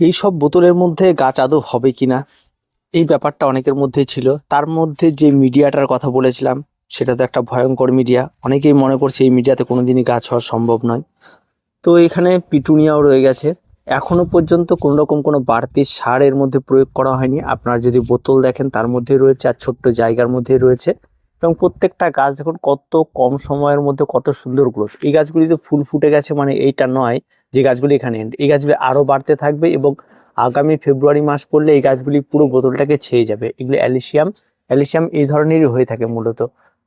এই সব বোতলের মধ্যে গাছ আদৌ হবে কিনা? এই ব্যাপারটা অনেকের মধ্যেই ছিল। তার মধ্যে যে মিডিয়াটার কথা বলেছিলাম, সেটা তো একটা ভয়ঙ্কর মিডিয়া। অনেকেই মনে করছে এই মিডিয়াতে কোনোদিনই গাছ হওয়া সম্ভব নয়। তো এখানে পিটুনিয়াও রয়ে গেছে। এখনও পর্যন্ত কোনো রকম কোনো বাড়তি সার এর মধ্যে প্রয়োগ করা হয়নি। আপনারা যদি বোতল দেখেন, তার মধ্যে রয়েছে আর ছোট্ট জায়গার মধ্যে রয়েছে। এবং প্রত্যেকটা গাছ দেখুন কত কম সময়ের মধ্যে কত সুন্দর গ্রোথ এই গাছগুলিতে ফুল ফুটে গেছে মানে এইটা নয়। যে গাছগুলি এখানে। এই গাছগুলি আরও বাড়তে থাকবে এবং আগামী ফেব্রুয়ারি মাস পড়লে এই গাছগুলি পুরো বোতলটাকে ছেয়ে যাবে। এগুলো অ্যালিসিয়াম অ্যালিসিয়াম এই ধরনেরই হয়ে থাকে মূলত।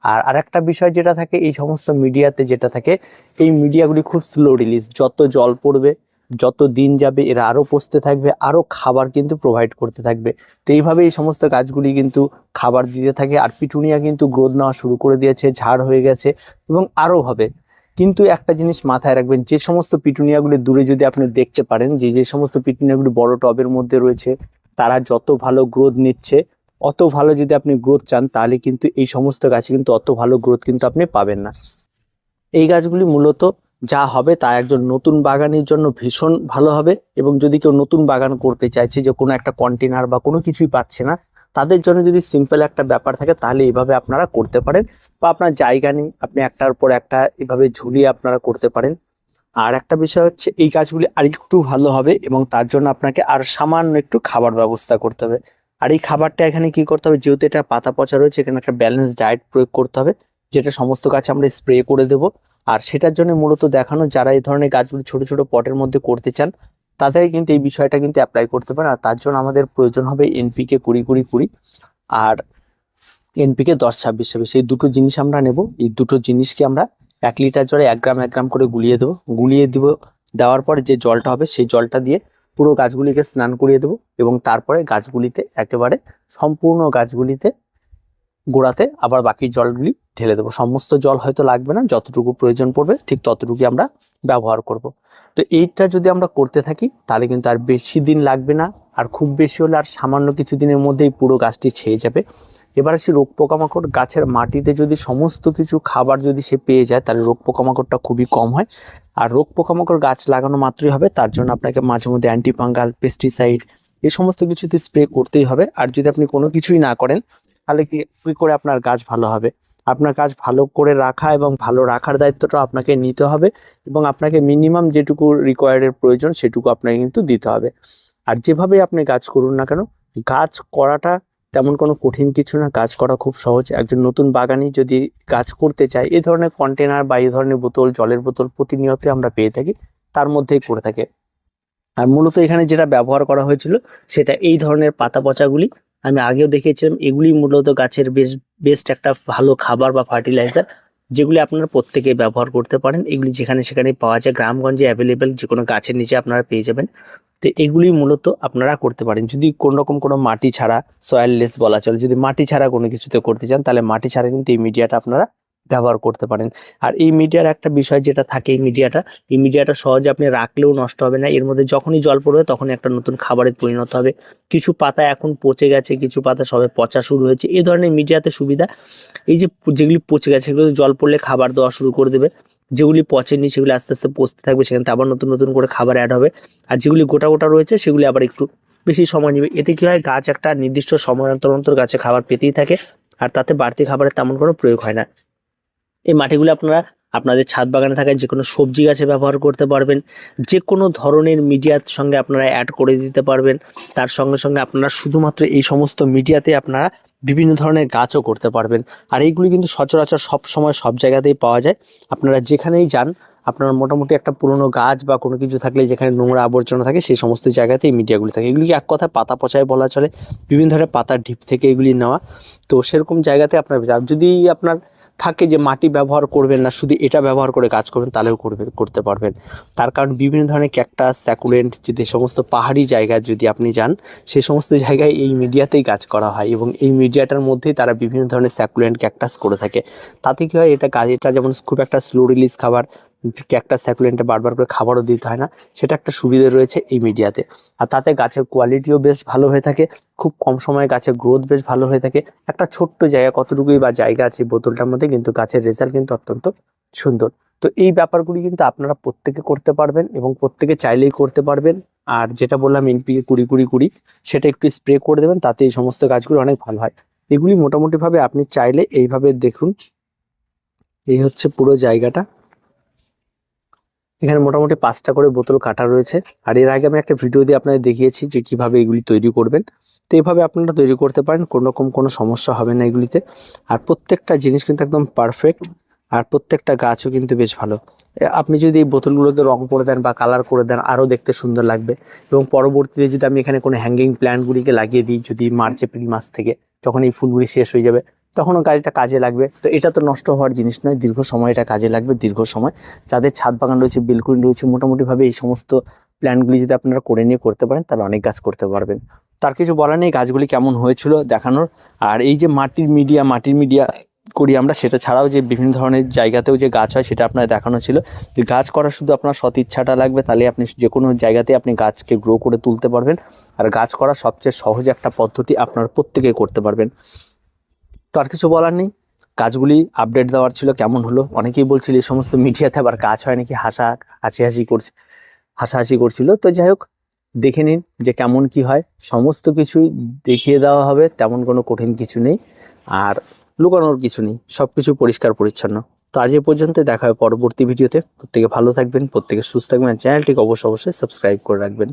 আর আরেকটা বিষয় যেটা থাকে, এই সমস্ত মিডিয়াতে যেটা থাকে, এই মিডিয়াগুলি খুব স্লো রিলিজ। যত জল পড়বে, যত দিন যাবে, এরা আরও পচতে থাকবে, আরও খাবার কিন্তু প্রোভাইড করতে থাকবে। তো এইভাবে এই সমস্ত গাছগুলি কিন্তু খাবার দিতে থাকে। আর পিটুনিয়া কিন্তু গ্রোথ নেওয়া শুরু করে দিয়েছে, ঝাড় হয়ে গেছে এবং আরও হবে। কিন্তু একটা জিনিস মাথায় রাখবেন, যে সমস্ত পিটুনিয়াগুলি দূরে যদি আপনি দেখতে পারেন, যে যে সমস্ত পিটুনিয়াগুলি বড় টবের মধ্যে রয়েছে, তারা যত ভালো গ্রোথ নিচ্ছে, অত ভালো যদি আপনি গ্রোথ চান, তাহলে কিন্তু এই সমস্ত গাছে কিন্তু অত ভালো গ্রোথ কিন্তু আপনি পাবেন না। এই গাছগুলি মূলত যা হবে তা একজন নতুন বাগানের জন্য ভীষণ ভালো হবে এবং যদি কেউ নতুন বাগান করতে চাইছে, যে কোনো একটা কন্টেনার বা কোনো কিছুই পাচ্ছে না, তাদের জন্য যদি সিম্পল একটা ব্যাপার থাকে, তাহলে এইভাবে আপনারা করতে পারেন। বা আপনার জায়গা নেই, আপনি একটার পর একটা এভাবে ঝুলিয়ে আপনারা করতে পারেন। আর একটা বিষয় হচ্ছে, এই গাছগুলি আরেকটু ভালো হবে এবং তার জন্য আপনাকে আর সামান্য একটু খাবার ব্যবস্থা করতে হবে। আর এই খাবারটা এখানে কি করতে হবে, যেহেতু এটা পাতা পচা রয়েছে, এখানে একটা ব্যালেন্স ডায়েট প্রয়োগ করতে হবে, যেটা সমস্ত গাছে আমরা স্প্রে করে দেব। আর সেটার জন্য মূলত দেখানো, যারা এই ধরনের গাছগুলি ছোট ছোট পটের মধ্যে করতে চান তাদের কিন্তু এই বিষয়টা কিন্তু অ্যাপ্লাই করতে পারেন। আর তার জন্য আমাদের প্রয়োজন হবে এনপিকে কুড়ি কুড়ি কুড়ি। আর এনপিকে দশ ছাব্বিশ ছাব্বিশ, এই দুটো জিনিস আমরা নেব। এই দুটো জিনিসকে আমরা এক লিটার জলে এক গ্রাম এক গ্রাম করে গুলিয়ে দেবো। গুলিয়ে দিব, দেওয়ার পরে যে জলটা হবে সেই জলটা দিয়ে পুরো গাছগুলিকে স্নান করিয়ে দেবো এবং তারপরে গাছগুলিতে একেবারে সম্পূর্ণ গাছগুলিতে গোড়াতে আবার বাকি জলগুলি ঢেলে দেবো। সমস্ত জল হয়তো লাগবে না, যতটুকু প্রয়োজন পড়বে ঠিক ততটুকুই আমরা ব্যবহার করব। তো এইটা যদি আমরা করতে থাকি, তাহলে কিন্তু আর বেশি দিন লাগবে না, আর খুব বেশি হলে আর সামান্য কিছু দিনের মধ্যেই পুরো গাছটি ছেয়ে যাবে। এবার আসি রোগ পোকামাকড় গাছের মাটিতে যদি সমস্ত কিছু খাবার যদি সে পেয়ে যায়, তাহলে রোগ পোকামাকড়টা খুবই কম হয়। আর রোগ পোকামাকড় গাছ লাগানো মাত্রই হবে, তার জন্য আপনাকে মাঝে মধ্যে অ্যান্টিফাঙ্গাল পেস্টিসাইড এই সমস্ত কিছুতে স্প্রে করতেই হবে। আর যদি আপনি কোনো কিছুই না করেন, তাহলে কি কি করে আপনার গাছ ভালো হবে? আপনার গাছ ভালো করে রাখা এবং ভালো রাখার দায়িত্বটা আপনাকে নিতে হবে এবং আপনাকে মিনিমাম যেটুকু রিকোয়ার্ডের প্রয়োজন, সেটুকু আপনাকে কিন্তু দিতে হবে। আর যেভাবে আপনি গাছ করুন না কেন, গাছ করাটা তেমন কোনো কঠিন কিছু না। গাছ করা খুব সহজ। একজন নতুন বাগানি যদি গাছ করতে চায় এই ধরনের কন্টেনার বা এই ধরনের বোতল, জলের বোতল প্রতিনিয়ত আমরা পেয়ে থাকি, তার মধ্যেই করে থাকে। আর মূলত এখানে যেটা ব্যবহার করা হয়েছিল, সেটা এই ধরনের পাতা পচাগুলি আমি আগেও দেখিয়েছিলাম, এগুলি মূলত গাছের বেশ বেস্ট একটা ভালো খাবার বা ফার্টিলাইজার যেগুলি আপনারা প্রত্যেকে ব্যবহার করতে পারেন। এগুলি যেখানে সেখানে পাওয়া যায়, গ্রামগঞ্জে অ্যাভেলেবেল যে কোনো গাছের নিচে আপনারা পেয়ে যাবেন। তো এগুলি মূলত আপনারা করতে পারেন। যদি কোনো রকম কোনো মাটি ছাড়া সয়েললেস বলা চলে, যদি মাটি ছাড়া কোনো কিছুতে করতে চান, তাহলে মাটি ছাড়া কিন্তু এই মিডিয়াটা আপনারা ব্যবহার করতে পারেন। আর এই মিডিয়ার একটা বিষয় যেটা থাকে এই মিডিয়াটা এই মিডিয়াটা সহজে আপনি রাখলেও নষ্ট হবে না। এর মধ্যে যখনই জল পড়বে, তখনই একটা নতুন খাবারে পরিণত হবে। কিছু পাতা এখন পচে গেছে, কিছু পাতা সবে পচা শুরু হয়েছে। এই ধরনের মিডিয়াতে সুবিধা, এই যে যেগুলি পচে গেছে সেগুলো জল পড়লে খাবার দেওয়া শুরু করে দেবে। যেগুলি পচেনি, সেগুলি আস্তে আস্তে পচতে থাকবে, সেখান আবার নতুন নতুন করে খাবার অ্যাড হবে। আর যেগুলি গোটা গোটা রয়েছে, সেগুলি আবার একটু বেশি সময় নেবে। এতে কী হয়, গাছ একটা নির্দিষ্ট সময় অন্তর অন্তর গাছে খাবার পেতেই থাকে, আর তাতে বাড়তি খাবারের তেমন কোনো প্রয়োগ হয় না। এই মাটিগুলো আপনারা আপনাদের ছাদ বাগানে থাকা যে কোনো সবজি গাছে ব্যবহার করতে পারবেন। যে কোনো ধরনের মিডিয়ার সঙ্গে আপনারা অ্যাড করে দিতে পারবেন। তার সঙ্গে সঙ্গে আপনারা শুধুমাত্র এই সমস্ত মিডিয়াতে আপনারা বিভিন্ন ধরনের গাছও করতে পারবেন। আর এইগুলি কিন্তু সচরাচর সব সময় সব জায়গাতেই পাওয়া যায়। আপনারা যেখানেই যান, আপনার মোটামুটি একটা পুরনো গাছ বা কোনো কিছু থাকলে যেখানে নোংরা আবর্জনা থাকে, সেই সমস্ত জায়গাতে এই মিডিয়াগুলি থাকে। এগুলিকে এক কথা পাতা পচায় বলা চলে? বিভিন্ন ধরনের পাতার ঢিপ থেকে এগুলি নেওয়া। তো সেরকম জায়গাতে আপনার, যদি আপনার থাকে যে মাটি ব্যবহার করবেন না, শুধু এটা ব্যবহার করে কাজ করবেন, তাহলেও করবে, করতে পারবেন। তার কারণ বিভিন্ন ধরনের ক্যাকটাস স্যাকুলেন্ট যে সমস্ত পাহাড়ি জায়গায় যদি আপনি যান, সে সমস্ত জায়গায় এই মিডিয়াতেই কাজ করা হয় এবং এই মিডিয়াটার মধ্যেই তারা বিভিন্ন ধরনের স্যাকুলেন্ট ক্যাকটাস করে থাকে। তাতে কী হয়, এটা কাজ, এটা যেমন খুব একটা স্লো রিলিজ খাবার ক্যাকটাস স্যাকুলেন্টে বারবার করে খাবারও দিতে হয় না, সেটা একটা সুবিধে রয়েছে এই মিডিয়াতে আর তাতে গাছের কোয়ালিটিও বেশ ভালো হয়ে থাকে, খুব কম সময়ে গাছের গ্রোথ বেশ ভালো হয়ে থাকে। একটা ছোট্ট জায়গা, কতটুকুই বা জায়গা আছে বোতলটার মধ্যে, কিন্তু গাছের রেজাল্ট কিন্তু অত্যন্ত সুন্দর। তো এই ব্যাপারগুলি কিন্তু আপনারা প্রত্যেকে করতে পারবেন এবং প্রত্যেকে চাইলেই করতে পারবেন। আর যেটা বললাম এনপিকে কুড়ি কুড়ি কুড়ি, সেটা একটু স্প্রে করে দেবেন, তাতে এই সমস্ত গাছগুলো অনেক ভালো হয়। এগুলি মোটামুটিভাবে আপনি চাইলে এইভাবে দেখুন। এই হচ্ছে পুরো জায়গাটা। এখানে মোটামুটি পাঁচটা করে বোতল কাটা রয়েছে। আর এর আগে আমি একটা ভিডিও দিয়ে আপনাদের দেখিয়েছি যে কীভাবে এগুলি তৈরি করবেন। তো এইভাবে আপনারা তৈরি করতে পারেন, কোনো রকম কোনো সমস্যা হবে না এগুলিতে। আর প্রত্যেকটা জিনিস কিন্তু একদম পারফেক্ট আর প্রত্যেকটা গাছও কিন্তু বেশ ভালো। আপনি যদি এই বোতলগুলোকে রং করে দেন বা কালার করে দেন, আরও দেখতে সুন্দর লাগবে। এবং পরবর্তীতে যদি আমি এখানে কোনো হ্যাঙ্গিং প্ল্যান্টগুলিকে লাগিয়ে দিই, যদি মার্চ, এপ্রিল মাস থেকে, যখন এই ফুলগুলি শেষ হয়ে যাবে তখনও গাড়িটা কাজে লাগবে। তো এটা তো নষ্ট হওয়ার জিনিস নয়, দীর্ঘ সময় এটা কাজে লাগবে, দীর্ঘ সময়। যাদের ছাদ বাগান রয়েছে বেলকুনি রয়েছে, মোটামুটিভাবে এই সমস্ত প্ল্যানগুলি যদি আপনারা করে নিয়ে করতে পারেন, তাহলে অনেক গাছ করতে পারবেন। তার কিছু বলার নেই, গাছগুলি কেমন হয়েছিল দেখানোর। আর এই যে মাটির মিডিয়া মাটির মিডিয়া করি আমরা, সেটা ছাড়াও যে বিভিন্ন ধরনের জায়গাতেও যে গাছ হয়, সেটা আপনার দেখানো ছিল। যে গাছ করার শুধু আপনার সৎ ইচ্ছাটা লাগবে, তাহলে আপনি যে কোনো জায়গাতে আপনি গাছকে গ্রো করে তুলতে পারবেন। আর গাছ করা সবচেয়ে সহজ একটা পদ্ধতি আপনার প্রত্যেকে করতে পারবেন। তো আর কিছু বলার নেই। কাজগুলি আপডেট দেওয়ার ছিল, কেমন হলো? অনেকেই বলছিল এই সমস্ত মিডিয়াতে আবার কাজ হয় নাকি? হাসা হাসি হাসি করছে, হাসাহাসি করছিল। তো যাই হোক, দেখে নিন যে কেমন কি হয়। সমস্ত কিছুই দেখিয়ে দেওয়া হবে, তেমন কোনো কঠিন কিছু নেই। আর লুকানোর কিছু নেই সব কিছু পরিষ্কার পরিচ্ছন্ন। তো আজ এ পর্যন্ত দেখা হয় পরবর্তী ভিডিওতে। প্রত্যেকে ভালো থাকবেন, প্রত্যেকে সুস্থ থাকবেন। চ্যানেলটিকে অবশ্যই অবশ্যই সাবস্ক্রাইব করে রাখবেন।